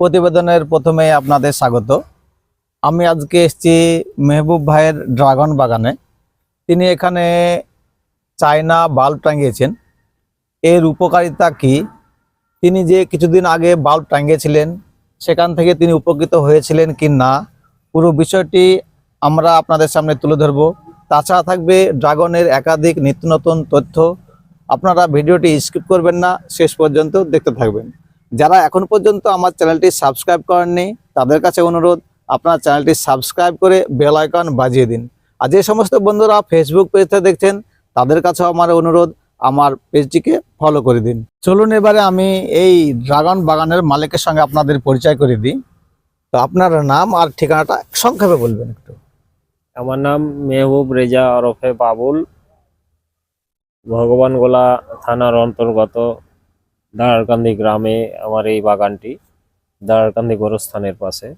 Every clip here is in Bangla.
প্রতিবেদনের প্রথমে আপনাদের স্বাগত। আমি আজকে এসেছি মেহবুব ভাইয়ের ড্রাগন বাগানে। তিনি এখানে চায়না বাল্ব টাঙিয়েছেন। এর উপকারিতা কি? তিনি যে কিছুদিন আগে বাল্ব টাঙিয়েছিলেন, সেখান থেকে তিনি উপকৃত হয়েছিলেন কি না? পুরো বিষয়টি আমরা আপনাদের সামনে তুলে ধরব। তাছাড়া থাকবে ড্রাগনের একাধিক নিত্য নতুন তথ্য। আপনারা ভিডিওটি স্কিপ করবেন না, শেষ পর্যন্ত দেখতে থাকবেন। যারা এখন পর্যন্ত আমার চ্যানেলটি সাবস্ক্রাইব করেননি, তাদের কাছে অনুরোধ, আপনার চ্যানেলটি সাবস্ক্রাইব করে বেল আইকন বাজিয়ে দিন। আর যে সমস্ত বন্ধুরা ফেসবুক পেজতে দেখছেন, তাদের কাছেও আমার অনুরোধ, আমার পেজটিকে ফলো করে দিন। চলুন এবারে আমি এই ড্রাগন বাগানের মালিকের সঙ্গে আপনাদের পরিচয় করে দিই। তো আপনার নাম আর ঠিকানাটা সংক্ষেপে বলবেন একটু। আমার নাম মেহবুব রেজা ওরফে বাবুল, ভগবানগোলা থানার অন্তর্গত দাঁড়ারকান্দি গ্রামে আমার এই বাগানটি দাঁড়ারকান্দি গোরস্থানের পাশে।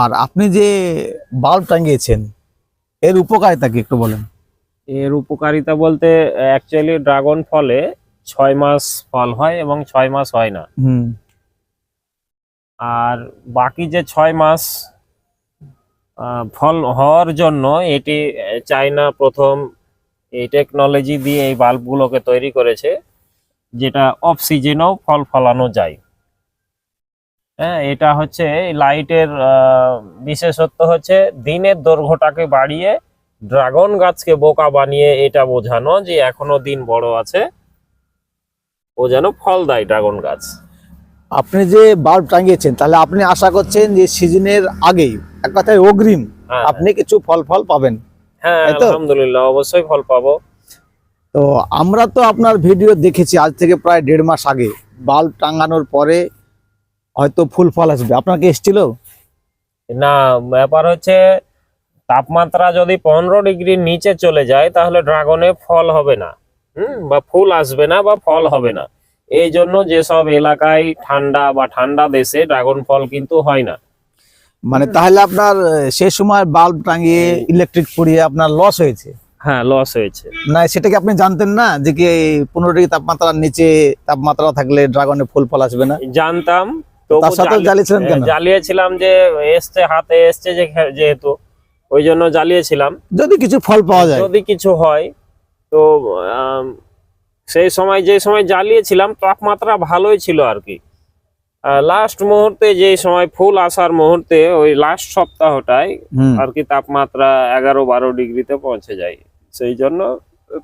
আর আপনি যে বাল্ব টাঙিয়েছেন এর উপকারিতা কি একটু বলেন? এর উপকারিতা বলতে অ্যাকচুয়ালি ড্রাগন ফলে ছয় মাস ফল হয় এবং ছয় মাস হয় না। হুম। আর বাকি যে ছয় মাস ফল হওয়ার জন্য এটি চায়না প্রথম এই টেকনোলজি দিয়ে এই বাল্বগুলোকে তৈরি করেছে যেটা অফ সিজনেও ফল ফলানো যায়। হ্যাঁ এটা হচ্ছে লাইটের বিশেষত্ব হচ্ছে দিনের দৈর্ঘ্যটাকে বাড়িয়ে ড্রাগন গাছকে বোকা বানিয়ে এটা বোঝানো যে এখনও দিন বড় আছে ও যেন ফল দেয় ড্রাগন গাছ। আপনি যে বাল্ব টাঙিয়েছেন তাহলে আপনি আশা করছেন যে সিজনের আগেই এক কথায় অগ্রিম হ্যাঁ আপনি কিছু ফল ফল পাবেন। হ্যাঁ আলহামদুলিল্লাহ অবশ্যই ফল পাবো। তো আমরা তো আপনার ভিডিও দেখেছি আজ থেকে প্রায় দেড় মাস আগে। বাল্ব টাঙানোর পরে হয়তো ফুল ফল আসবে। আপনার কি এসেছিল? না ব্যাপার হচ্ছে তাপমাত্রা যদি পনেরো ডিগ্রির নিচে চলে যায় তাহলে ড্রাগনে ফল হবে না। হুম বা ফুল আসবে না বা ফল হবে না। এই জন্য যেসব এলাকায় ঠান্ডা বা ঠান্ডা দেশে ড্রাগন ফল কিন্তু হয় না। মানে তাহলে আপনার সে সময় বাল্ব টাঙিয়ে ইলেকট্রিক পুড়িয়ে আপনার লস হয়েছে? হ্যাঁ লস হয়েছে। না সেটা কি আপনি জানতেন না যে কি পনেরো ডিগ্রি তাপমাত্রার নিচে তাপমাত্রা থাকলে ড্রাগনে ফুল ফল আসবে না? জানতাম জ্বালিয়েছিলেন কেন? জ্বালিয়েছিলাম যে এসছে হাতে এসছে যে যেহেতু ওই জন্য জ্বালিয়েছিলাম। যদি কিছু ফল পাওয়া যায়। যদি কিছু হয় তো সেই সময় যে সময় জ্বালিয়েছিলাম তাপমাত্রা ভালোই ছিল আর কি। লাস্ট মুহূর্তে যে সময় ফুল আসার মুহূর্তে ওই লাস্ট সপ্তাহটায় আর কি তাপমাত্রা এগারো বারো ডিগ্রিতে পৌঁছে যায়। সেই জন্য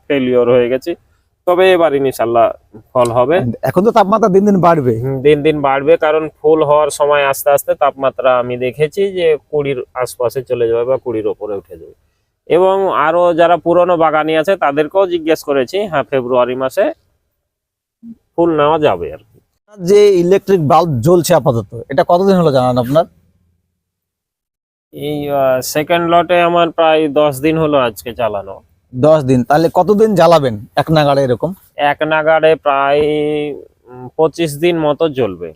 ফেলিওর হয়ে গেছে। তবে এবার ইনশাল্লাহ ফল হবে। এখন তো তাপমাত্রা দিন দিন বাড়বে। দিন দিন বাড়বে কারণ ফুল হওয়ার সময় আস্তে আস্তে তাপমাত্রা আমি দেখেছি যে কুড়ির আশপাশে চলে যাবে বা কুড়ির ওপরে উঠে যাবে। এবং আরও যারা পুরনো বাগানি আছে তাদেরকেও জিজ্ঞেস করেছি হ্যাঁ ফেব্রুয়ারি মাসে ফুল নেওয়া যাবে আর কি। যে ইলেকট্রিক বাল্ব জ্বলছে আপাতত এটা কতদিন হলো জানান আপনার? এই সেকেন্ড লটে আমার প্রায় দশ দিন হলো আজকে চালানো দশ দিন তাহলে কতদিন জ্বালাবেন? এক নাগাড়ে এরকম? এক নাগাড়ে প্রায় পঁচিশ দিন মতো জ্বলবে।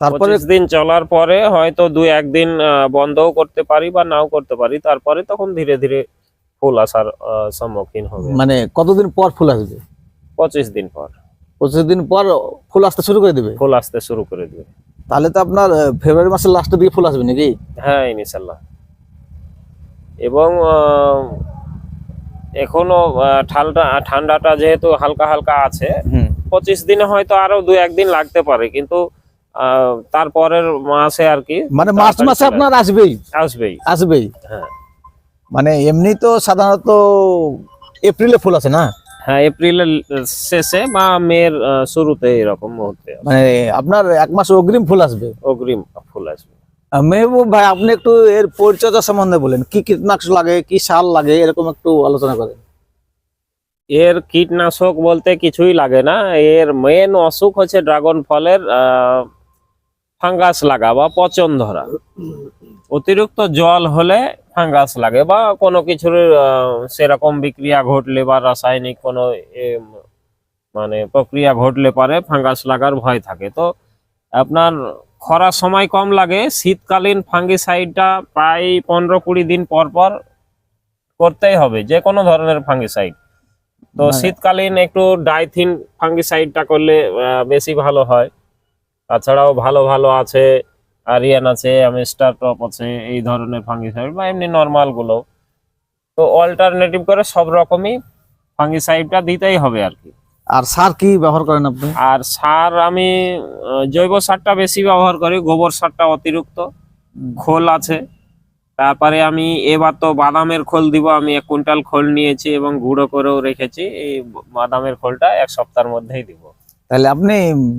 তারপরে দিন চলার পরে হয়তো দুই একদিন বন্ধও করতে পারি বা নাও করতে পারি তারপরে তখন ধীরে ধীরে ফুল আসার সম্মুখীন হবে। মানে কতদিন পর ফুল আসবে? পঁচিশ দিন পর। পঁচিশ দিন পর ফুল আসতে শুরু করে দিবে? ফুল আসতে শুরু করে দিবে। তাহলে তো আপনার ফেব্রুয়ারি মাসের লাস্টের দিকে ফুল আসবে নাকি? হ্যাঁ ইনশাল্লাহ এবং এখনও ঠান্ডা ঠান্ডাটা যেহেতু হালকা হালকা আছে পঁচিশ দিনে হয়তো আরও দু একদিন লাগতে পারে কিন্তু তারপরের মাসে আর কি মানে মার্চ মাসে আপনার আসবেই। আসবেই। আসবেই। হ্যাঁ। মানে এমনি তো সাধারণত এপ্রিলে ফুল আছে না? হ্যাঁ এপ্রিলের শেষে বা মের আহ, শুরুতে এরকম মুহূর্তে মানে আপনার এক মাস অগ্রিম ফুল আসবে? অগ্রিম ফুল আসবে। আহ, মেহবুব ভাই আপনি একটু এর পরিচর্যা সম্বন্ধে বলেন। কি কীটনাশক লাগে কি সার লাগে এরকম একটু আলোচনা করেন। এর কীটনাশক বলতে কিছুই লাগে না। এর মেন অসুখ হচ্ছে ড্রাগন ফলের ফাঙ্গাস লাগা বা পচন ধরা। অতিরিক্ত জল হলে ফাঙ্গাস লাগে বা কোনো কিছুর সেরকম বিক্রিয়া ঘটলে বা রাসায়নিক কোনো মানে প্রক্রিয়া ঘটলে পারে ফাঙ্গাস লাগার ভয় থাকে। তো আপনার খরার সময় কম লাগে শীতকালীন ফাঙ্গিসাইডটা প্রায় পনেরো কুড়ি দিন পর পর করতেই হবে যে কোনো ধরনের ফাঙ্গিসাইড। তো মানে- শীতকালীন একটু ডাইথিন ফাঙ্গিসাইডটা করলে বেশি ভালো হয়। তাছাড়াও ভালো ভালো আছে আরিয়ান আছে অ্যামিস্টার টপ আছে এই ধরনের ফাঙ্গিসাইড বা এমনি নর্মালগুলো। তো অল্টারনেটিভ করে সব রকমই ফাঙ্গিসাইডটা দিতেই হবে আর কি। আর সার কি ব্যবহার করেন আপনি? আর সার আমি জৈব সারটা বেশি ব্যবহার করি গোবর সারটা অতিরিক্ত। খোল আছে। তারপরে আমি এবার তো বাদামের খোল দিব আমি এক কুইন্টাল খোল নিয়েছি এবং গুঁড়ো করেও রেখেছি এই বাদামের খোলটা এক সপ্তাহের মধ্যেই দিব। তাহলে আপনি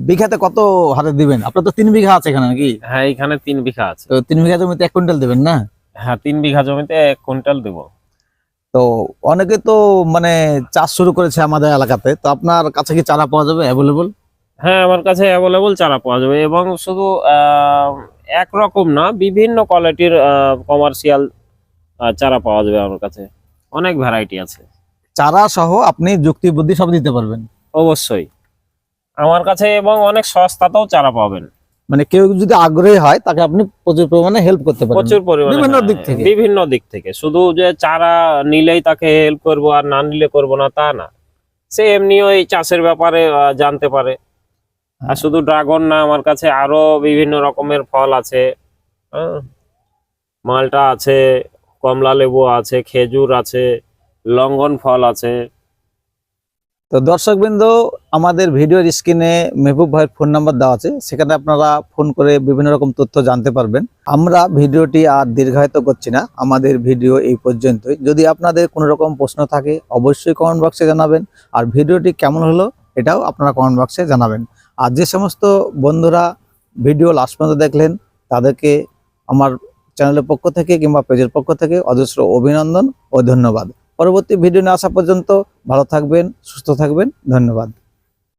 বিঘাতে কত হারে দিবেন? আপনার তো তিন বিঘা আছে এখানে নাকি? হ্যাঁ এখানে তিন বিঘা আছে। তো তিন বিঘা জমিতে এক কুইন্টাল দেবেন না? হ্যাঁ তিন বিঘা জমিতে এক কুইন্টাল দেব। তো অনেকে তো মানে চাষ শুরু করেছে আমাদের এলাকাতে তো আপনার কাছে কি চারা পাওয়া যাবে অ্যাভেলেবল হ্যাঁ আমার কাছে অ্যাভেলেবল চারা পাওয়া যাবে এবং শুধু আহ, একরকম না বিভিন্ন কোয়ালিটির কমার্শিয়াল চারা পাওয়া যাবে আমার কাছে। অনেক ভ্যারাইটি আছে। চারা সহ আপনি যুক্তি বুদ্ধি সব দিতে পারবেন। অবশ্যই। আমার কাছে এবং অনেক সস্তাতেও চারা পাবেন। মানে কেউ যদি আগ্রহী হয় তাকে আপনি প্রচুর পরিমাণে হেল্প করতে পারবেন প্রচুর পরিমাণে বিভিন্ন হ্যাঁ, দিক থেকে। বিভিন্ন দিক থেকে। শুধু যে চারা নিলেই তাকে হেল্প করব আর না নিলে করব না তা না। সে এমনিও এই চাষের ব্যাপারে জানতে পারে। আর শুধু ড্রাগন না আমার কাছে আরও বিভিন্ন রকমের ফল আছে। হ্যাঁ, মালটা আছে কমলা লেবু আছে খেজুর আছে লঙ্গন ফল আছে। তো দর্শকবৃন্দ, আমাদের ভিডিওর স্ক্রিনে মেহবুব ভাইয়ের ফোন নাম্বার দেওয়া আছে, সেখানে আপনারা ফোন করে বিভিন্ন রকম তথ্য জানতে পারবেন। আমরা ভিডিওটি আর দীর্ঘায়িত করছি না, আমাদের ভিডিও এই পর্যন্তই। যদি আপনাদের কোনো রকম প্রশ্ন থাকে, অবশ্যই কমেন্ট বক্সে জানাবেন। আর ভিডিওটি কেমন হলো, এটাও আপনারা কমেন্ট বক্সে জানাবেন। আর যে সমস্ত বন্ধুরা ভিডিও লাস্ট পর্যন্ত দেখলেন, তাদেরকে আমার চ্যানেলের পক্ষ থেকে কিংবা পেজের পক্ষ থেকে অজস্র অভিনন্দন ও ধন্যবাদ। পরবর্তী ভিডিও নিয়ে আসা পর্যন্ত ভালো থাকবেন সুস্থ থাকবেন ধন্যবাদ।